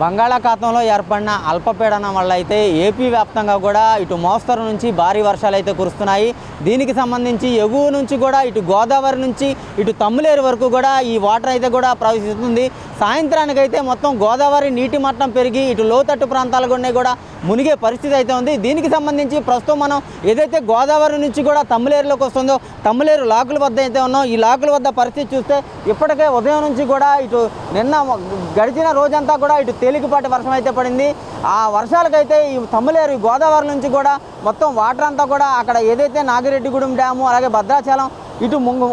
బంగాళాఖాతంలో ఏర్పడిన అల్పపీడనం వల్ల అయితే ఏపీ వ్యాప్తంగా కూడా ఇటు మోస్తరు నుంచి భారీ వర్షాలు అయితే కురుస్తున్నాయి. దీనికి సంబంధించి ఎగువ నుంచి కూడా ఇటు గోదావరి నుంచి ఇటు తమ్ములేరు వరకు కూడా ఈ వాటర్ అయితే కూడా ప్రవేశిస్తుంది సాయంత్రానికైతే మొత్తం గోదావరి నీటి మట్టం పెరిగి ఇటు లోతట్టు ప్రాంతాల గుండా కూడా మునిగే పరిస్థితి అయితే ఉంది. దీనికి సంబంధించి ప్రస్తుతం మనం ఏదైతే గోదావరి నుంచి కూడా తమ్ములేరులోకి వస్తుందో తమ్ములేరు లాకుల వద్ద అయితే ఉన్నాం. ఈ లాకుల వద్ద పరిస్థితి చూస్తే ఇప్పటికే ఉదయం నుంచి కూడా ఇటు నిన్న గడిచిన రోజంతా కూడా ఇటు తేలికపాటి వర్షం అయితే పడింది. ఆ వర్షాలకైతే ఈ తమ్ములేరు గోదావరి నుంచి కూడా మొత్తం వాటర్ అంతా కూడా అక్కడ ఏదైతే నాగిరెడ్డిగూడెం డ్యాము అలాగే భద్రాచలం ఇటు ముంగు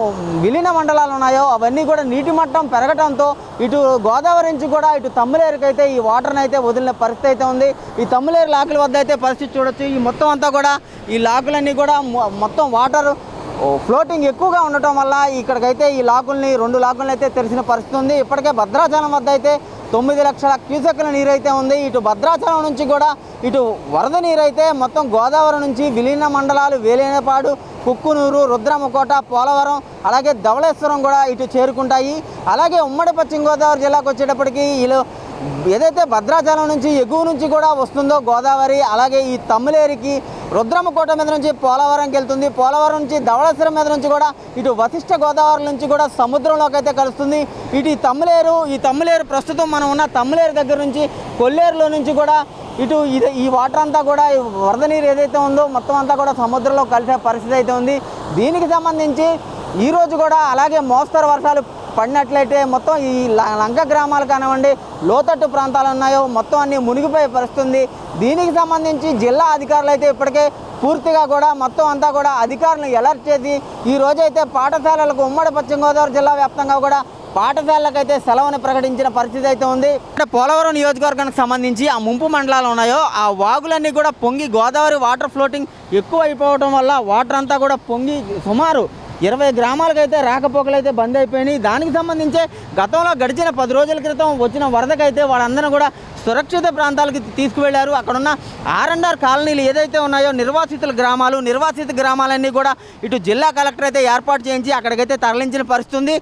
విలీన మండలాలు ఉన్నాయో అవన్నీ కూడా నీటి మట్టం పెరగడంతో ఇటు గోదావరి నుంచి కూడా ఇటు తమ్ములేరుకైతే ఈ వాటర్ని అయితే వదిలిన పరిస్థితి అయితే ఉంది. ఈ తమ్ములేరు లాకుల వద్ద అయితే పరిస్థితి చూడొచ్చు. ఈ మొత్తం అంతా కూడా ఈ లాకులన్నీ కూడా మొత్తం వాటర్ ఫ్లోటింగ్ ఎక్కువగా ఉండటం వల్ల ఇక్కడికైతే ఈ లాకుల్ని రెండు లాకుల్ని అయితే తెరిచిన పరిస్థితి ఉంది. ఇప్పటికే భద్రాచలం వద్ద అయితే తొమ్మిది లక్షల క్యూసెక్ల నీరైతే ఉంది. ఇటు భద్రాచలం నుంచి కూడా ఇటు వరద నీరు అయితే మొత్తం గోదావరి నుంచి విలీన మండలాలు వేలేనపాడు కుక్కునూరు రుద్రమకోట పోలవరం అలాగే ధవళేశ్వరం కూడా ఇటు చేరుకుంటాయి. అలాగే ఉమ్మడి పశ్చిమ గోదావరి జిల్లాకు వచ్చేటప్పటికి ఇలా ఏదైతే భద్రాచలం నుంచి ఎగువ నుంచి కూడా వస్తుందో గోదావరి అలాగే ఈ తమ్ములేరికి రుద్రమకోట మీద నుంచి పోలవరంకి వెళ్తుంది. పోలవరం నుంచి ధవళేశ్వరం మీద నుంచి కూడా ఇటు వశిష్ఠ గోదావరి నుంచి కూడా సముద్రంలోకి అయితే కలుస్తుంది. ఇటు ఈ తమ్ములేరు ఈ తమ్ములేరు ప్రస్తుతం మనం ఉన్న తమ్ములేరు దగ్గర నుంచి కొల్లేరులో నుంచి కూడా ఇటు ఇది ఈ వాటర్ అంతా కూడా వరద నీరు ఏదైతే ఉందో మొత్తం అంతా కూడా సముద్రంలో కలిసే పరిస్థితి అయితే ఉంది. దీనికి సంబంధించి ఈరోజు కూడా అలాగే మోస్తరు వర్షాలు పడినట్లయితే మొత్తం ఈ ల- లంక గ్రామాలు కానివ్వండి లోతట్టు ప్రాంతాలు ఉన్నాయో మొత్తం అన్ని మునిగిపోయే పరిస్థితుంది. దీనికి సంబంధించి జిల్లా అధికారులు అయితే ఇప్పటికే పూర్తిగా కూడా మొత్తం అంతా కూడా అధికారులను ఎలర్ట్ చేసి ఈ రోజైతే పాఠశాలలకు ఉమ్మడి పశ్చిమ గోదావరి జిల్లా వ్యాప్తంగా కూడా పాఠశాలకైతే సెలవుని ప్రకటించిన పరిస్థితి అయితే ఉంది. అంటే పోలవరం నియోజకవర్గానికి సంబంధించి ఆ ముంపు మండలాలు ఉన్నాయో ఆ వాగులన్నీ కూడా పొంగి గోదావరి వాటర్ ఫ్లోటింగ్ ఎక్కువ అయిపోవడం వల్ల వాటర్ అంతా కూడా పొంగి సుమారు ఇరవై గ్రామాలకైతే రాకపోకలు అయితే బంద్ అయిపోయినాయి. దానికి సంబంధించే గతంలో గడిచిన పది రోజుల క్రితం వచ్చిన వరదకైతే వాళ్ళందరూ కూడా సురక్షిత ప్రాంతాలకి తీసుకువెళ్ళారు అక్కడున్న ఆర్ ఆర్ కాలనీలు ఏదైతే ఉన్నాయో నిర్వాసితుల గ్రామాలు నిర్వాసిత గ్రామాలన్నీ కూడా ఇటు జిల్లా కలెక్టర్ అయితే ఏర్పాటు చేయించి అక్కడికైతే తరలించిన పరిస్థితి ఉంది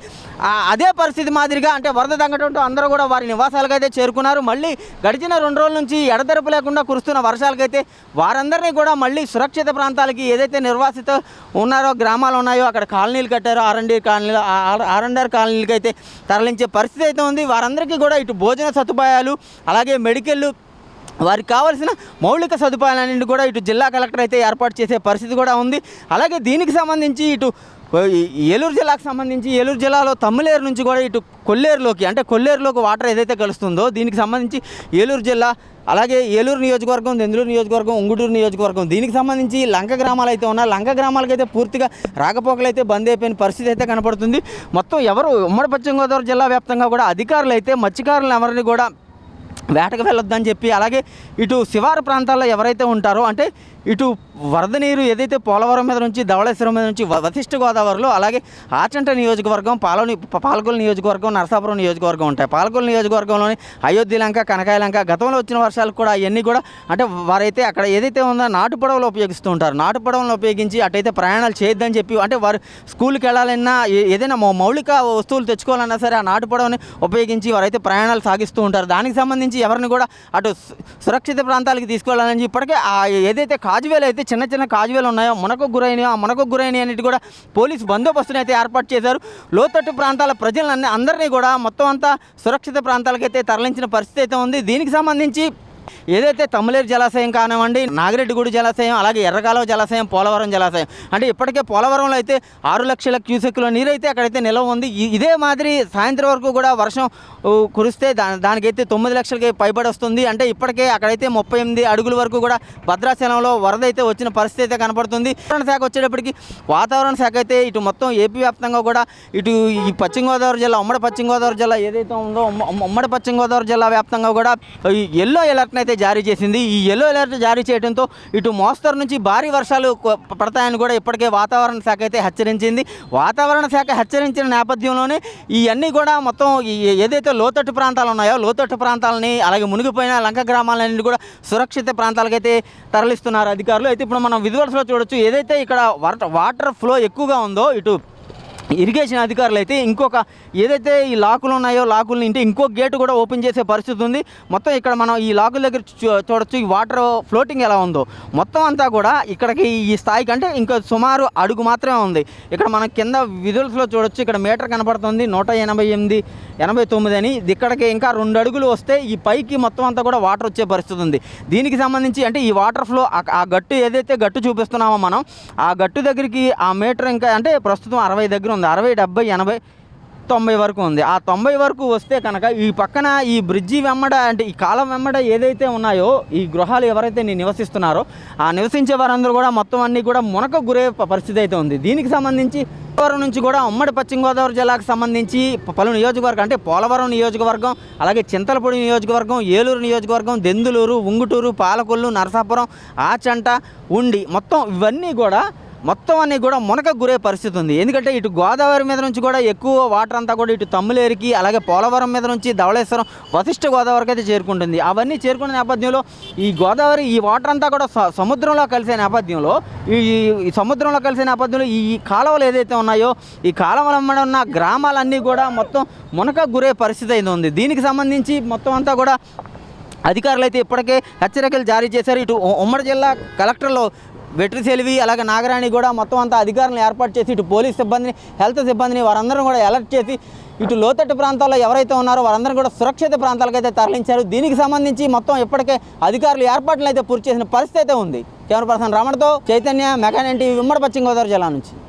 అదే పరిస్థితి మాదిరిగా అంటే వరద తగ్గడంతో అందరూ కూడా వారి నివాసాలకైతే చేరుకున్నారు. మళ్ళీ గడిచిన రెండు రోజుల నుంచి ఎడతెరపు లేకుండా కురుస్తున్న వర్షాలకైతే వారందరినీ కూడా మళ్ళీ సురక్షిత ప్రాంతాలకి ఏదైతే నిర్వాసిత ఉన్నారో గ్రామాలు ఉన్నాయో అక్కడ కాలనీలు కట్టారో. ఆర్ కాలనీలు ఆర్ కాలనీలకి అయితే తరలించే పరిస్థితి అయితే ఉంది. వారందరికీ కూడా ఇటు భోజన సదుపాయాలు అలాగే మెడికల్ వారికి కావాల్సిన మౌలిక సదుపాయాలన్నింటి కూడా ఇటు జిల్లా కలెక్టర్ అయితే ఏర్పాటు చేసే పరిస్థితి కూడా ఉంది. అలాగే దీనికి సంబంధించి ఇటు ఈ ఏలూరు జిల్లాకు సంబంధించి ఏలూరు జిల్లాలో తమ్ములేరు నుంచి కూడా ఇటు కొల్లేరులోకి అంటే కొల్లేరులోకి వాటర్ ఏదైతే కలుస్తుందో దీనికి సంబంధించి ఏలూరు జిల్లా అలాగే ఏలూరు నియోజకవర్గం దెందులూరు నియోజకవర్గం ఉంగుటూరు నియోజకవర్గం దీనికి సంబంధించి లంక గ్రామాలు అయితే ఉన్నాయి లంక గ్రామాలకైతే పూర్తిగా రాకపోకలు అయితే బంద్ అయిపోయిన పరిస్థితి అయితే కనపడుతుంది. మొత్తం ఎవరు ఉమ్మడి పశ్చిమ గోదావరి జిల్లా వ్యాప్తంగా కూడా అధికారులు అయితే మత్స్యకారులను ఎవరిని కూడా వేటకు వెళ్ళొద్దని చెప్పి అలాగే ఇటు శివారు ప్రాంతాల్లో ఎవరైతే ఉంటారో అంటే ఇటు వరద నీరు ఏదైతే పోలవరం మీద నుంచి ధవళేశ్వరం మీద నుంచి వశిష్ఠ గోదావరిలో అలాగే ఆచంట నియోజకవర్గం పాలని పాలకొల్లు నియోజకవర్గం నరసాపురం నియోజకవర్గం ఉంటాయి. పాలకొల్లు నియోజకవర్గంలోని అయోధ్య లంక కనకాయలంక గతంలో వచ్చిన వర్షాలు కూడా అవన్నీ కూడా అంటే వారైతే అక్కడ ఏదైతే ఉందో నాటు పడవలు ఉపయోగిస్తూ ఉంటారు. నాటు పడవలను ఉపయోగించి అటైతే ప్రయాణాలు చేయొద్దని చెప్పి అంటే వారు స్కూల్కి వెళ్ళాలన్నా ఏ- ఏదైనా మౌలిక వస్తువులు తెచ్చుకోవాలన్నా సరే ఆ నాటు పడవని ఉపయోగించి వారైతే ప్రయాణాలు సాగిస్తూ ఉంటారు. దానికి సంబంధించి ఎవరిని కూడా అటు సురక్షిత ప్రాంతాలకి తీసుకెళ్ళాలని చెప్పి ఇప్పటికే ఆ ఏదైతే కాజువేలు అయితే చిన్న చిన్న కాజువేలు ఉన్నాయో మునకు గురైన ఆ మునకు గురైన అన్నిటి కూడా పోలీసు బందోబస్తుని అయితే ఏర్పాటు చేశారు. లోతట్టు ప్రాంతాల ప్రజలన్నీ అందరినీ కూడా మొత్తం అంతా సురక్షిత ప్రాంతాలకైతే తరలించిన పరిస్థితి అయితే ఉంది. దీనికి సంబంధించి ఏదైతే తమ్ములేరు జలాశయం కానివ్వండి నాగిరెడ్డిగూడి జలాశయం అలాగే ఎర్రకాలువ జలాశయం పోలవరం జలాశయం అంటే ఇప్పటికే పోలవరంలో అయితే ఆరు లక్షల క్యూసెక్కుల నీరు అయితే అక్కడైతే నిల్వ ఉంది. ఇదే మాదిరి సాయంత్రం వరకు కూడా వర్షం కురిస్తే దా దానికైతే తొమ్మిది లక్షలకి పైబడి వస్తుంది. అంటే ఇప్పటికే అక్కడైతే ముప్పై ఎనిమిది అడుగుల వరకు కూడా భద్రాచలంలో వరద అయితే వచ్చిన పరిస్థితి అయితే కనపడుతుంది. వాతావరణ శాఖ వచ్చేటప్పటికి వాతావరణ శాఖ అయితే ఇటు మొత్తం ఏపీ వ్యాప్తంగా కూడా ఇటు ఈ పశ్చిమ గోదావరి జిల్లా ఉమ్మడి పశ్చిమ గోదావరి జిల్లా ఏదైతే ఉందో ఉమ్మడి పశ్చిమ గోదావరి జిల్లా వ్యాప్తంగా కూడా ఈ ఎల్లో అలర్ట్ని అయితే జారీ చేసింది. ఈ ఎల్లో అలర్ట్ జారీ చేయడంతో ఇటు మోస్తరు నుంచి భారీ వర్షాలు పడతాయని కూడా ఇప్పటికే వాతావరణ శాఖ అయితే హెచ్చరించింది. వాతావరణ శాఖ హెచ్చరించిన నేపథ్యంలోనే ఇవన్నీ కూడా మొత్తం ఈ ఏదైతే లోతట్టు ప్రాంతాలు ఉన్నాయో లోతట్టు ప్రాంతాలని అలాగే మునిగిపోయిన లంక గ్రామాలన్నీ కూడా సురక్షిత ప్రాంతాలకైతే తరలిస్తున్నారు అధికారులు. అయితే ఇప్పుడు మనం విజువల్స్లో చూడొచ్చు. ఏదైతే ఇక్కడ వాటర్ వాటర్ ఫ్లో ఎక్కువగా ఉందో ఇటు ఇరిగేషన్ అధికారులు అయితే ఇంకొక ఏదైతే ఈ లాకులు ఉన్నాయో లాకుల్ని ఇంటే ఇంకో గేటు కూడా ఓపెన్ చేసే పరిస్థితి ఉంది. మొత్తం ఇక్కడ మనం ఈ లాకుల దగ్గర చూ- చూడొచ్చు. ఈ వాటర్ ఫ్లోటింగ్ ఎలా ఉందో. మొత్తం అంతా కూడా ఇక్కడికి ఈ స్థాయి కంటే ఇంకా సుమారు అడుగు మాత్రమే ఉంది. ఇక్కడ మనం కింద విజువల్స్లో చూడొచ్చు. ఇక్కడ మీటర్ కనపడుతుంది. నూట ఎనభై ఎనిమిది ఎనభై తొమ్మిది అని. ఇక్కడికి ఇంకా రెండు అడుగులు వస్తే ఈ పైకి మొత్తం అంతా కూడా వాటర్ వచ్చే పరిస్థితి ఉంది. దీనికి సంబంధించి అంటే ఈ వాటర్ ఫ్లో ఆ గట్టు ఏదైతే గట్టు చూపిస్తున్నామో మనం ఆ గట్టు దగ్గరికి ఆ మీటర్ ఇంకా అంటే ప్రస్తుతం అరవై దగ్గర ఉంది. అరవై డెబ్బై ఎనభై తొంభై వరకు ఉంది. ఆ తొంభై వరకు వస్తే కనుక ఈ పక్కన ఈ బ్రిడ్జి వెమ్మడ అంటే ఈ కాలం వెమ్మడ ఏదైతే ఉన్నాయో ఈ గృహాలు ఎవరైతే నేను నివసిస్తున్నారో ఆ నివసించే వారందరూ కూడా మొత్తం అన్ని కూడా మునక గురే పరిస్థితి అయితే ఉంది. దీనికి సంబంధించి పోలవరం నుంచి కూడా ఉమ్మడి పశ్చిమ గోదావరి జిల్లాకు సంబంధించి పలు నియోజకవర్గం అంటే పోలవరం నియోజకవర్గం అలాగే చింతలపూడి నియోజకవర్గం ఏలూరు నియోజకవర్గం దెందులూరు ఉంగుటూరు పాలకొల్లు నరసాపురం ఆచంట ఉండి మొత్తం ఇవన్నీ కూడా మొత్తం అన్ని కూడా మునక గురే పరిస్థితి ఉంది. ఎందుకంటే ఇటు గోదావరి మీద నుంచి కూడా ఎక్కువ వాటర్ అంతా కూడా ఇటు తమ్ములేరికి అలాగే పోలవరం మీద నుంచి ధవళేశ్వరం వశిష్ఠ గోదావరికి అయితే చేరుకుంటుంది. అవన్నీ చేరుకునే నేపథ్యంలో ఈ గోదావరి ఈ వాటర్ అంతా కూడా సముద్రంలో కలిసే నేపథ్యంలో ఈ సముద్రంలో కలిసే నేపథ్యంలో ఈ కాలువలు ఏదైతే ఉన్నాయో ఈ కాలువల ఉన్న గ్రామాలన్నీ కూడా మొత్తం మునక గురే పరిస్థితి అయితే ఉంది. దీనికి సంబంధించి మొత్తం అంతా కూడా అధికారులు అయితే ఇప్పటికే హెచ్చరికలు జారీ చేశారు. ఇటు ఉమ్మడి జిల్లా కలెక్టర్లో వెట్రి సెల్వి అలాగే నాగరాణి కూడా మొత్తం అంతా అధికారులను ఏర్పాటు చేసి ఇటు పోలీస్ సిబ్బందిని హెల్త్ సిబ్బందిని వారందరూ కూడా అలర్ట్ చేసి ఇటు లోతట్టు ప్రాంతాల్లో ఎవరైతే ఉన్నారో వారందరూ కూడా సురక్షిత ప్రాంతాలకైతే తరలించారు. దీనికి సంబంధించి మొత్తం ఇప్పటికే అధికారులు ఏర్పాట్లు అయితే పూర్తి చేసిన పరిస్థితి అయితే ఉంది. కెమెరా పర్సన్ రమణతో చైతన్య మెకానిక్ టీవీ ఉమ్మడి పశ్చిమ గోదావరి జిల్లా నుంచి.